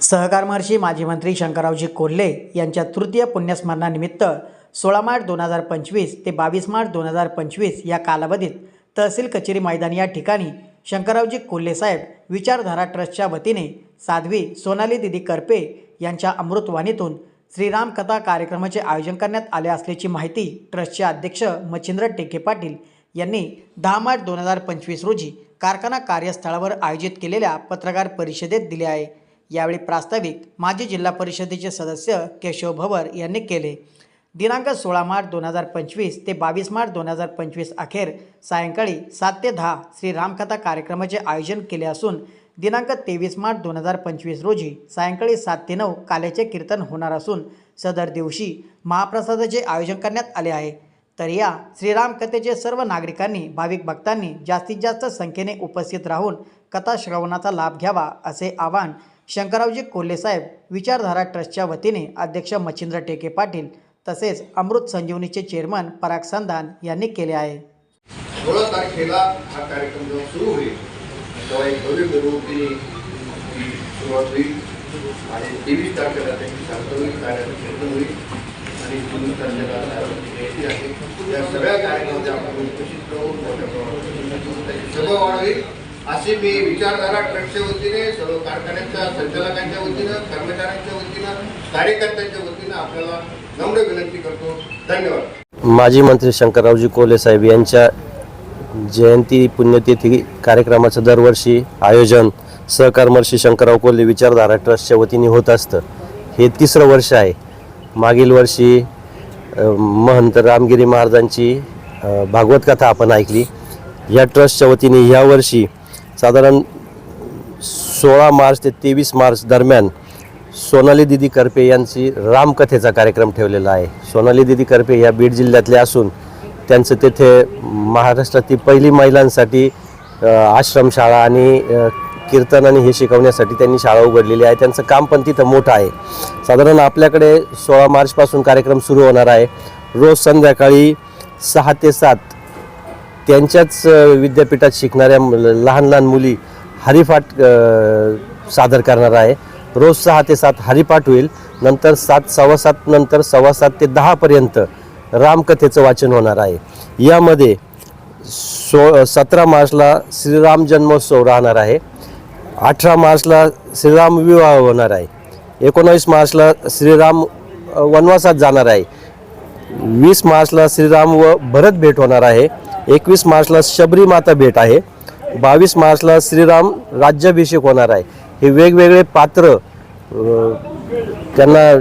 सहकार महर्षी माजी मंत्री शंकररावजी कोल्हे यांच्या तृतीय पुण्यस्मरणानिमित्त सोळा मार्च दोन हजार पंचवीस ते बावीस मार्च दोन हजार पंचवीस या कालावधीत तहसील कचेरी मैदान या ठिकाणी शंकररावजी कोल्हे साहेब विचारधारा ट्रस्टच्या वतीने साध्वी सोनाली दिदी करपे यांच्या अमृतवाणीतून श्रीराम कथा कार्यक्रमाचे आयोजन करण्यात आले असल्याची माहिती ट्रस्टचे अध्यक्ष मच्छिंद्र टेके पाटील यांनी दहा मार्च दोन हजार पंचवीस रोजी कारखाना कार्यस्थळावर आयोजित केलेल्या पत्रकार परिषदेत दिले आहे. यावेळी प्रास्ताविक माजी जिल्हा परिषदेचे सदस्य केशव भवर यांनी केले. दिनांक सोळा मार्च दोन हजार पंचवीस ते बावीस मार्च दोन हजार पंचवीस अखेर सायंकाळी सात ते दहा श्री रामकथा कार्यक्रमाचे आयोजन केले असून दिनांक तेवीस मार्च दोन हजार पंचवीस रोजी सायंकाळी सात ते नऊ काल्याचे कीर्तन होणार असून सदर दिवशी महाप्रसादाचे आयोजन करण्यात आले आहे. तर या श्रीरामकथेचे सर्व नागरिकांनी भाविक भक्तांनी जास्तीत जास्त संख्येने उपस्थित राहून कथा श्रवणाचा लाभ घ्यावा असे आवाहन शंकरावजी कोल्हेसाहेब विचारधारा ट्रस्टच्या वतीने अध्यक्ष मच्छिंद्र टेके पाटील तसेच अमृत संजीवनीचे चेअरमन पराग संधान यांनी केले आहे. सोळा तारखेला हा कार्यक्रम जेव्हा सुरू होईल तेव्हा एक भव्य मिरवणुकीने सुरुवात होईल आणि तेवीस तारखेला त्याची सार्वजनिक कार्यक्रम होईल आणि चोवीस तारखेला जयंती आहे. या सगळ्या कार्यक्रमामध्ये आपण उपस्थित राहून मोठ्या प्रमाणात सभा वाढवी असे मी विचारधारा ट्रस्टच्या वतीने सर्व कारखान्याच्या संचालकांच्या वतीनं कर्मचाऱ्यांच्या वतीनं कार्यकर्त्यांच्या वतीनं आपल्याला नम्र विनंती करतो. धन्यवाद. माजी मंत्री शंकररावजी कोले साहेब यांच्या जयंती पुण्यतिथी कार्यक्रमाचं दरवर्षी आयोजन सहकार शंकरराव कोल्हे विचारधारा ट्रस्टच्या वतीने होत असतं. हे तिसरं वर्ष आहे. मागील वर्षी महंत रामगिरी महाराजांची भागवत कथा आपण ऐकली. या ट्रस्टच्या वतीने ह्या साधारण सोळा मार्च ते तेवीस मार्च दरम्यान सोनाली दिदी करपे यांची रामकथेचा कार्यक्रम ठेवलेला आहे. सोनाली दिदी करपे या बीड जिल्ह्यातल्या असून त्यांचं तेथे महाराष्ट्रातील पहिली महिलांसाठी आश्रमशाळा आणि कीर्तन आणि हे शिकवण्यासाठी त्यांनी शाळा उघडलेली आहे. त्यांचं काम पण तिथं मोठं आहे. साधारण आपल्याकडे सोळा मार्चपासून कार्यक्रम सुरू होणार आहे. रोज संध्याकाळी सहा ते सात त्यांच्याच विद्यापीठात शिकणाऱ्या मु- लहान लहान मुली हरिपाठ सादर करणार आहे. रोज सहा ते सात हरिपाठ होईल. नंतर सात सव्वा सात नंतर सव्वा सात ते दहापर्यंत रामकथेचं वाचन होणार आहे. यामध्ये सो सतरा मार्चला श्रीराम जन्मोत्सव राहणार आहे. अठरा मार्चला श्रीराम विवाह होणार आहे. एकोणावीस मार्चला श्रीराम वनवासात जाणार आहे. वीस मार्चला श्रीराम व भरत भेट होणार आहे. एकवीस मार्चला शबरी माता भेट आहे. बावीस मार्चला श्रीराम राज्याभिषेक होणार आहे. हे वेगवेगळे पात्र त्यांना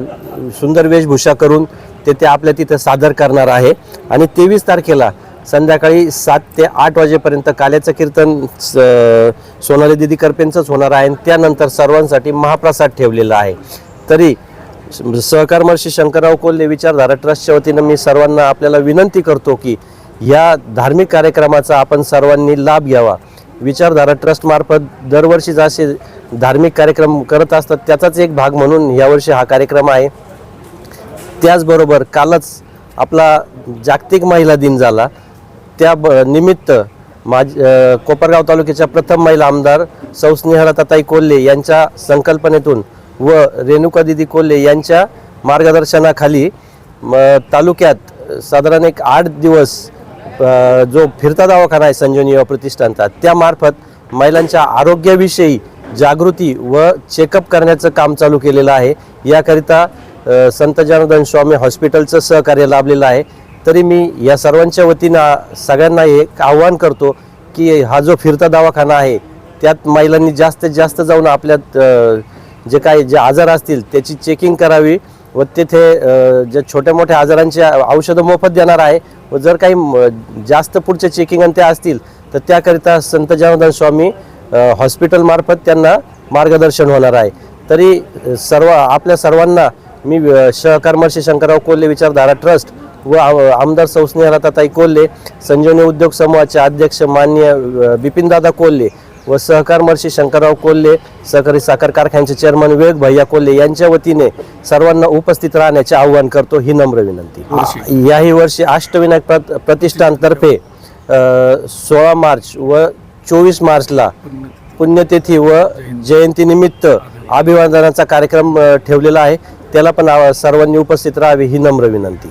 सुंदर वेशभूषा करून ते ते आपल्या तिथं सादर करणार आहे. आणि तेवीस तारखेला संध्याकाळी सात ते आठ वाजेपर्यंत काल्याचं कीर्तन स- सोनाली दिदी करपेंचंच होणार आहे. आणि त्यानंतर सर्वांसाठी महाप्रसाद ठेवलेला आहे. तरी सहकार महर्षी शंकरराव कोल्हे विचारधारा ट्रस्टच्या वतीनं मी सर्वांना आपल्याला विनंती करतो की या धार्मिक कार्यक्रमाचा आपण सर्वांनी लाभ घ्यावा. विचारधारा ट्रस्टमार्फत दरवर्षी असे धार्मिक कार्यक्रम करत असतात त्याचाच एक भाग म्हणून यावर्षी हा कार्यक्रम आहे. त्याचबरोबर कालच आपला जागतिक महिला दिन झाला. त्या ब निमित्त माज कोपरगाव तालुक्याच्या प्रथम महिला आमदार सौ स्नेहलताताई कोल्हे यांच्या संकल्पनेतून व रेणुका दिदी कोल्हे यांच्या मार्गदर्शनाखाली म, तालुक्यात साधारण एक आठ दिवस जो फिरता दवाखाना आहे संजीवनी युवा प्रतिष्ठानचा त्यामार्फत महिलांच्या आरोग्याविषयी जागृती व चेकअप करण्याचं काम चालू केलेलं आहे. याकरिता संत जनार्दन स्वामी हॉस्पिटलचं सहकार्य लाभलेलं आहे. तरी मी या सर्वांच्या वतीनं सगळ्यांना एक आव्हान करतो की हा जो फिरता दवाखाना आहे त्यात महिलांनी जास्तीत जास्त जाऊन आपल्यात जे काही जे आजार असतील त्याची चेकिंग करावी व तेथे ज्या जे छोट्या मोठ्या आजारांची औषधं मोफत देणार आहे व जर काही जास्त पुढचे चेकिंग आणि त्या असतील तर त्याकरिता संत जनार्दन स्वामी हॉस्पिटलमार्फत त्यांना मार्गदर्शन होणार आहे. तरी सर्व आपल्या सर्वांना मी सहकर्मर्षी शंकरराव कोल्हे विचारधारा ट्रस्ट व आमदार संस्नेहलताताई कोल्हे संजीवनी उद्योग समूहाचे अध्यक्ष मान्य बिपिनदादा कोल्हे व सहकार महर्षी शंकरराव कोल्हे सहकारी साखर कारखान्याचे चेअरमन विवेक भैया कोल्हे यांच्या वतीने सर्वांना उपस्थित राहण्याचे आवाहन करतो ही नम्र विनंती. याही वर्षी अष्टविनायक प्रतिष्ठानतर्फे सोळा मार्च व चोवीस मार्चला पुण्यतिथी व जयंतीनिमित्त अभिवादनाचा कार्यक्रम ठेवलेला आहे. त्याला पण सर्वांनी उपस्थित राहावी ही नम्र विनंती.